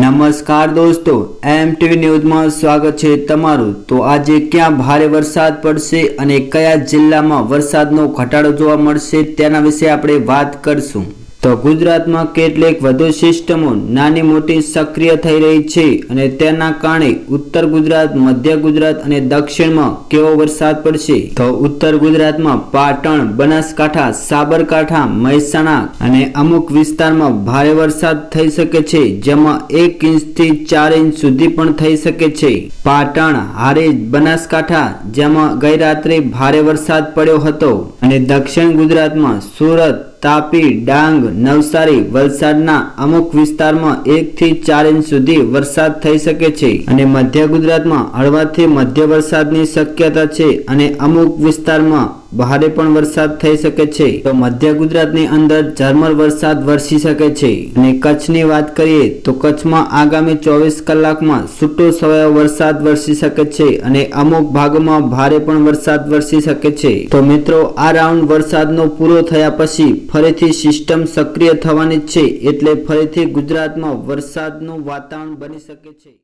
નમસ્કાર દોસ્તો એમ ટીવી ન્યૂઝમાં સ્વાગત છે તમારું. તો આજે ક્યાં ભારે વરસાદ પડશે અને કયા જિલ્લામાં વરસાદનો ઘટાડો જોવા મળશે તેના વિશે આપણે વાત કરશું. તો ગુજરાતમાં કેટલીક વધુ સિસ્ટમો નાની મોટી સક્રિય થઈ રહી છે અને તેના કારણે ઉત્તર ગુજરાત, મધ્ય ગુજરાત અને દક્ષિણમાં કેવો વરસાદ પડશે? તો ઉત્તર ગુજરાતમાં પાટણ, બનાસકાંઠા, સાબરકાંઠા, મહેસાણા અને અમુક વિસ્તારમાં ભારે વરસાદ થઈ શકે છે, જેમાં એક ઇંચથી ચાર ઇંચ સુધી પણ થઈ શકે છે. પાટણ હારે બનાસકાંઠા, જેમાં ગઈ રાત્રે ભારે વરસાદ પડ્યો હતો. અને દક્ષિણ ગુજરાતમાં સુરત, તાપી, ડાંગ, નવસારી વલસાડના અમુક વિસ્તારમાં એકથી ચાર ઇંચ સુધી વરસાદ થઈ શકે છે. અને મધ્ય ગુજરાતમાં હળવાથી મધ્ય વરસાદની શક્યતા છે અને અમુક વિસ્તારમાં ભારે પણ વરસાદ થઈ શકે છે. તો મધ્ય ગુજરાતની અંદર ઝરમર વરસાદ વરસી શકે છે. અને કચ્છની વાત કરીએ તો કચ્છમાં આગામી ચોવીસ કલાકમાં છૂટો છવાયો વરસાદ વરસી શકે છે અને અમુક ભાગોમાં ભારે પણ વરસાદ વરસી શકે છે. તો મિત્રો, આ રાઉન્ડ વરસાદનો પૂરો થયા પછી ફરીથી સિસ્ટમ સક્રિય થવાની છે એટલે ફરીથી ગુજરાતમાં વરસાદનું વાતાવરણ બની શકે છે.